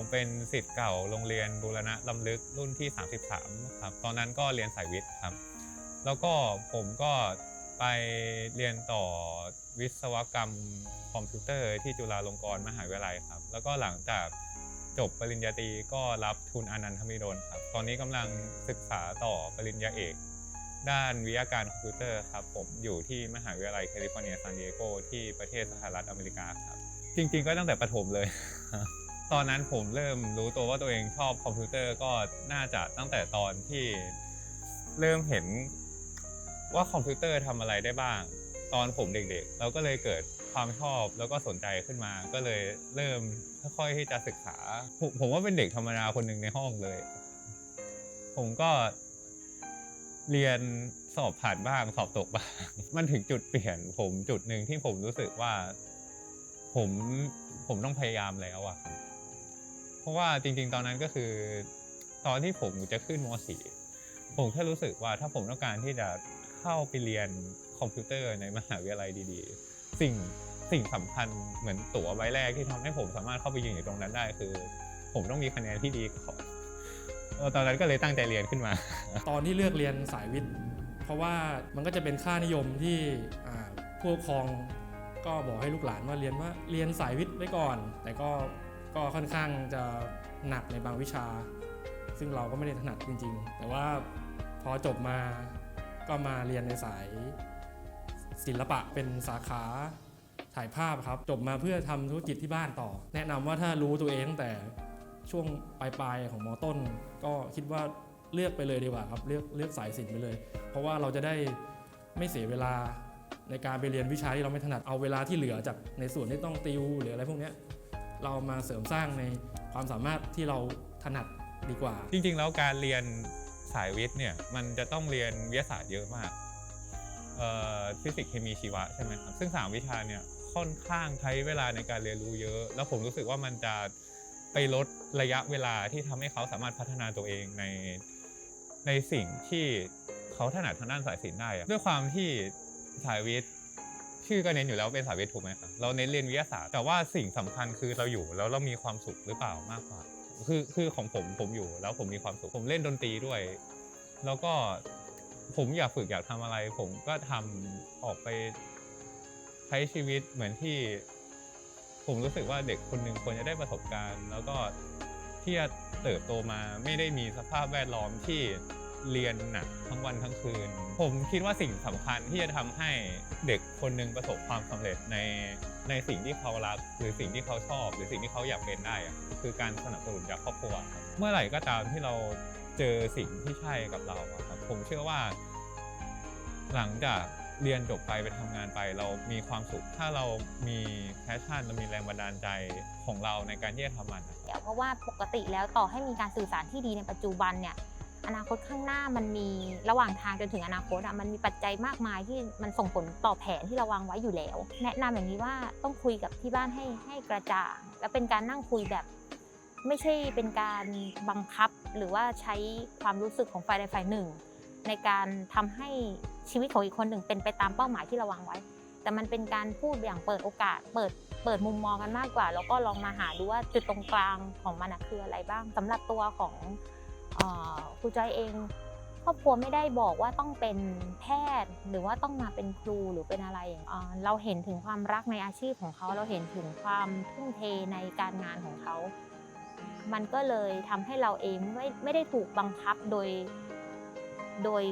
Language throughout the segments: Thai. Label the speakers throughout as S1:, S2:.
S1: ผมเป็นสิทธิ์เก่าโรงเรียนบูรณะลำลึกรุ่นที่ 33ครับตอนนั้นก็เรียนสายวิทย์ครับ แล้วก็ผมก็ไปเรียนต่อวิศวกรรมคอมพิวเตอร์ที่จุฬาลงกรณ์มหาวิทยาลัยครับ แล้วก็หลังจากจบปริญญาตรีก็รับทุนอนันทมิดลครับ ตอนนี้กำลังศึกษาต่อปริญญาเอก ด้านวิทยาการคอมพิวเตอร์ครับ ผมอยู่ที่มหาวิทยาลัยแคลิฟอร์เนียซานดิเอโกที่ประเทศสหรัฐอเมริกาครับ จริงๆก็ตั้งแต่ประถมเลย ตอนนั้นผมเริ่มรู้ตัวว่าตัวเองชอบคอมพิวเตอร์ก็น่าจะตั้งแต่ตอนที่เริ่มเห็นว่าคอมพิวเตอร์ทำอะไรได้บ้าง ตอนผมเด็กๆแล้วก็เลยเกิดความชอบแล้วก็สนใจขึ้นมา ก็เลยเริ่มค่อยๆที่จะศึกษาผมผมว่าเป็นเด็กธรรมดาคนหนึ่งในห้องเลย ผมก็เรียนสอบผ่านบ้างสอบตกบ้างมันถึงจุดเปลี่ยน ผมจุดหนึ่งที่ผมรู้สึกว่า ผมผมต้องพยายามแล้วอะ รับเพราะว่าจริง ๆ ตอนนั้นก็คือ ตอนที่ผมจะขึ้นม .4 ผมแค่รู้สึกว่าถ้าผมต้องการที่จะเข้าไปเรียนคอมพิวเตอร์ในมหาวิทยาลัยดีๆ สิ่งสิ่งสำคัญเหมือนตั๋วใบแรกที่ทำให้ผมสามารถเข้าไปยืนอยู่ตรงนั้นได้คือ ผมต้องมีคะแนนที่ดีก่อนตอนนั้นก็เลยตั้งใจเรียนขึ้นมา
S2: ตอนที่เลือกเรียนสายวิทย์ เพราะว่ามันก็จะเป็นค่านิยมที่ผู้ปกครองก็บอกให้ลูกหลานว่าเรียนว่าเรียนสายวิทย์ไว้ก่อน แต่ก็ ก็ค่อนข้างจะหนักในบางวิชา ซึ่งเราก็ไม่ได้ถนัดจริง ๆ แต่ว่าพอจบมาก็มาเรียนในสายศิลปะเป็นสาขาถ่ายภาพครับ จบมาเพื่อทำธุรกิจที่บ้านต่อ แนะนำว่าถ้ารู้ตัวเองตั้งแต่ช่วงปลายๆของมต้น ก็คิดว่าเลือกไปเลยดีกว่าครับเลือกเลือกสายศิลป์ไปเลย เพราะว่าเราจะได้ไม่เสียเวลาในการไปเรียนวิชาที่เราไม่ถนัดเอาเวลาที่เหลือจากในส่วนที่ต้องติวหรืออะไรพวกนี้ เรามาเสริมสร้างในความสามารถที่เราถนัดดีกว่า
S1: จริง ๆ แล้วการเรียนสายวิทย์เนี่ยมันจะต้องเรียนวิทยาศาสตร์เยอะมากฟิสิกส์เคมีชีวะใช่ไหมครับซึ่งสามวิชาเนี่ยค่อนข้างใช้เวลาในการเรียนรู้เยอะ แล้วผมรู้สึกว่ามันจะไปลดระยะเวลาที่ทำให้เขาสามารถพัฒนาตัวเองในในสิ่งที่เขาถนัดทางด้านสายศิลป์ได้ ด้วยความที่สายวิทย์ ชื่อก็เน้นอยู่แล้วเป็นสายวิทย์ถูกไหมครับเราเน้นเรียนวิทยาศาสตร์แต่ว่าสิ่งสำคัญคือเราอยู่แล้วเรามีความสุขหรือเปล่ามากกว่า คือคือของผมผมอยู่แล้วผมมีความสุขผมเล่นดนตรีด้วย แล้วก็ผมอยากฝึกอยากทำอะไร ผมก็ทำออกไปใช้ชีวิตเหมือนที่ ผมรู้สึกว่าเด็กคนหนึ่งควรจะได้ประสบการณ์ แล้วก็ที่จะเติบโตมาไม่ได้มีสภาพแวดล้อมที่ เรียนหนักทั้งวันทั้งคืน ผมคิดว่าสิ่งสำคัญที่จะทำให้เด็กคนหนึ่งประสบความสำเร็จในในสิ่งที่เขารัก หรือสิ่งที่เขาชอบ หรือสิ่งที่เขาอยากเป็นได้อะคือการสนับสนุนจากครอบครัวครับเมื่อไหร่ก็ตามที่เราเจอสิ่งที่ใช่กับเราอะครับผมเชื่อว่า หลังจากเรียนจบไปไปทำงานไป เรามีความสุข ถ้าเรามีแพชชั่นเรามีแรงบันดาลใจของเราในการที่จะทำมันนะครับ
S3: เพราะว่าปกติแล้วต่อให้มีการสื่อสารที่ดีในปัจจุบันเนี่ย อนาคตข้างหน้ามันมีระหว่างทางจนถึงอนาคตอะมันมีปัจจัยมากมายที่มันส่งผลต่อแผนที่เราวางไว้อยู่แล้ว แนะนำอย่างนี้ว่าต้องคุยกับที่บ้านให้ให้กระจ่างและเป็นการนั่งคุยแบบไม่ใช่เป็นการบังคับหรือว่าใช้ความรู้สึกของฝ่ายใดฝ่ายหนึ่ง ในการทำให้ชีวิตของอีกคนหนึ่งเป็นไปตามเป้าหมายที่เราวางไว้ แต่มันเป็นการพูดอย่างเปิดโอกาส เปิดเปิดมุมมองกันมากกว่า แล้วก็ลองมาหาดูว่าจุดตรงกลางของมันคืออะไรบ้างสำหรับตัวของ ครูจอยเองครอบครัวไม่ได้บอกว่าต้องเป็นแพทย์ หรือว่าต้องมาเป็นครูหรือเป็นอะไรอย่างเราเห็นถึงความรักในอาชีพของเขาเราเห็นถึงความทุ่มเทในการงานของเขา มันก็เลยทำให้เราเองไม่ไม่ได้ถูกบังคับโดยโดย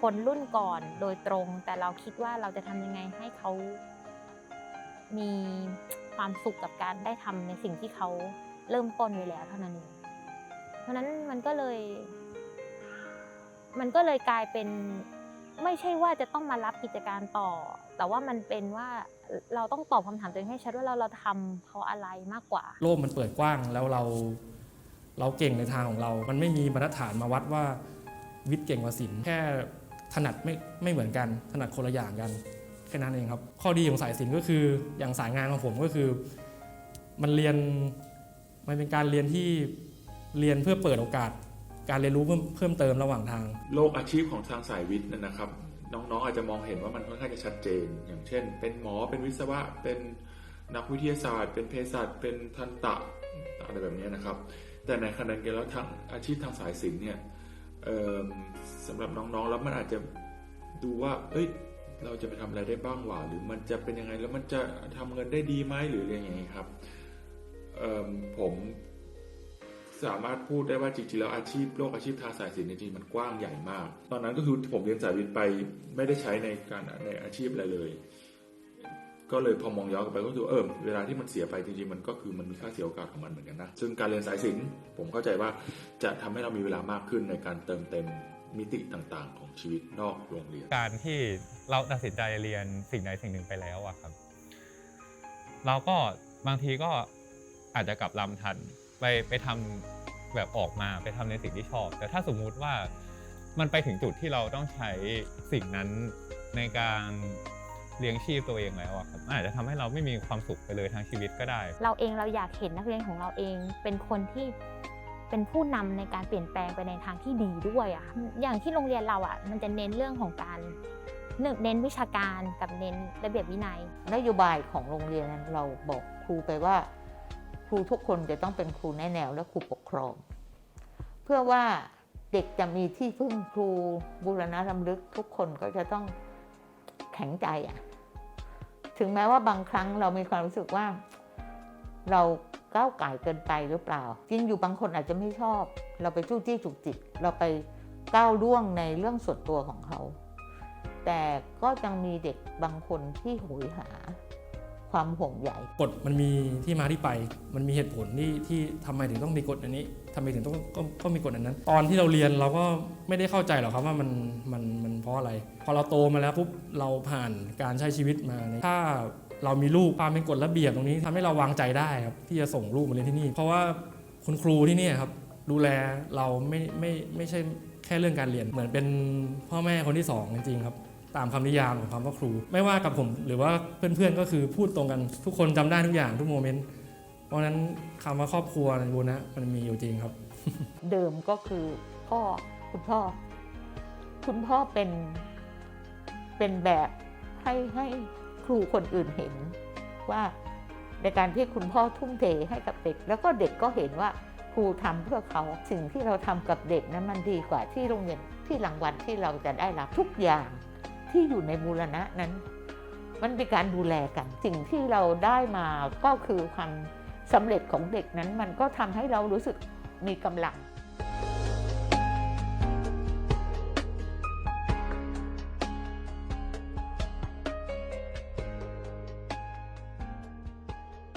S3: คนรุ่นก่อนโดยตรง แต่เราคิดว่าเราจะทำยังไงให้เขามีความสุขกับการได้ทำในสิ่งที่เขาเริ่มต้นไว้แล้วเท่านั้นเอง เพราะนั้นมันก็เลย มันก็เลยกลายเป็นไม่ใช่ว่าจะต้องมารับกิจการต่อ แต่ว่ามันเป็นว่าเราต้องตอบคำถามตัวเองให้ชัดว่าเราเราทำเพราะอะไรมากกว่า
S2: โลกมันเปิดกว้างแล้วเราเราเก่งในทางของเรา มันไม่มีบรรฐานมาวัดว่าวิทย์เก่งกว่าศิลป์แค่ถนัดไม่ไม่เหมือนกัน ถนัดคนละอย่างกันแค่นั้นเองครับ ข้อดีของสายศิลป์ก็คืออย่างสายงานของผมก็คือ มันเรียนมันเป็นการเรียนที่ เรียนเพื่อเปิดโอกาส การเรียนรู้เพิ่มเพิ่มเติมระหว่างทาง
S4: โลกอาชีพของทางสายวิทย์นยนะครับ น้องๆอาจจะมองเห็นว่ามันค่อนข้างจะชัดเจน อย่างเช่น เป็นหมอเป็นวิศวะเป็นนักวิทยาศาสตร์ เป็นเภสัชเป็นทันตะอะไรแบบนี้นะครับ แต่ในขณะเดียวกันแล้วทางอาชีพทางสายศิลป์เนี่ยสำหรับน้องๆแล้วมันอาจจะดูว่า เอ้ย เราจะไปทำอะไรได้บ้างวะหรือมันจะเป็นยังไงแล้วมันจะทำเงินได้ดีไหมหรืออะไรอย่างเงี้ยครับผม สามารถพูดได้ว่าจริงๆแล้วอาชีพโลกอาชีพทางสายศิลป์จริงๆมันกว้างใหญ่มาก ตอนนั้นก็คือผมเรียนสายวิทย์ไปไม่ได้ใช้ในการในอาชีพอะไรเลย ก็เลยพอมองย้อนกลับไปก็คือเออเวลาที่มันเสียไปจริงๆมันก็คือมันมีค่าเสียโอกาสของมันเหมือนกันนะซึ่งการเรียนสายศิลป์ผมเข้าใจว่าจะทำให้เรามีเวลามากขึ้นในการเติมเต็มมิติต่างๆ ของชีวิตนอกโรงเรียน
S1: การที่เราตัดสินใจเรียนสิ่งใดสิ่งหนึ่งไปแล้วอะครับ เราก็บางทีก็อาจจะกลับลำทัน ไปไปทำแบบออกมาไปทำในสิ่งที่ชอบ แต่ถ้าสมมุติว่ามันไปถึงจุดที่เราต้องใช้สิ่งนั้นในการเลี้ยงชีพตัวเองแล้วอะครับมันอาจจะทำให้เราไม่มีความสุขไปเลยทั้งชีวิตก็ได้
S3: เราเองเราอยากเห็นนักเรียนของเราเอง เป็นคนที่เป็นผู้นำในการเปลี่ยนแปลงไปในทางที่ดีด้วยอะอย่างที่โรงเรียนเราอะมันจะเน้นเรื่องของการเน้นเน้นวิชาการกับเน้นระเบียบวินัย
S5: นโยบายของโรงเรียนเราบอกครูไปว่า ครูทุกคนจะต้องเป็นครูแนแนวและครูปกครอง เพื่อว่าเด็กจะมีที่พึ่งครูบูรณะรำลึกทุกคนก็จะต้องแข็งใจอะถึงแม้ว่าบางครั้งเรามีความรู้สึกว่า เราก้าวไก่เกินไปหรือเปล่า จริงอยู่บางคนอาจจะไม่ชอบ เราไปจู้จี้จุกจิก เราไปก้าวล่วงในเรื่องส่วนตัวของเขา แต่ก็ยังมีเด็กบางคนที่โหยหา ความห่วงใย
S2: กฎมันมีที่มาที่ไป มันมีเหตุผลที่ที่ทำไมถึงต้องมีกฎอันนี้ทำไมถึงต้องก็ก็มีกฎอันนั้น ตอนที่เราเรียนเราก็ไม่ได้เข้าใจหรอกครับว่ามันมันมันเพราะอะไร พอเราโตมาแล้วปุ๊บเราผ่านการใช้ชีวิตมาเนี่ยถ้าเรามีลูกความเป็นกฎระเบียบตรงนี้ทำให้เราวางใจได้ครับที่จะส่งลูกมาเรียนที่นี่ เพราะว่าคุณครูที่นี่ครับดูแลเราไม่ไม่ไม่ใช่แค่เรื่องการเรียนเหมือนเป็นพ่อแม่คนที่สองจริงๆครับ ตามคำนิยามของคำว่าครู ไม่ว่ากับผมหรือว่าเพื่อนๆก็คือพูดตรงกันทุกคนจำได้ทุกอย่างทุกโมเมนต์เพราะนั้นคำว่าครอบครัวในบูนะมันมีอยู่จริงครับ
S5: เดิมก็คือพ่อคุณพ่อ คุณพ่อเป็นเป็นแบบให้ให้ครูคนอื่นเห็นว่าในการที่คุณพ่อทุ่มเทให้กับเด็ก แล้วก็เด็กก็เห็นว่าครูทำเพื่อเขาสิ่งที่เราทำกับเด็กนั้นมันดีกว่าที่โรงเรียนที่รางวัลที่เราจะได้รับทุกอย่าง ที่อยู่ในบูรณะนั้น มันเป็นการดูแลกัน สิ่งที่เราได้มาก็คือความสำเร็จของเด็กนั้น มันก็ทำให้เรารู้สึกมีกำลัง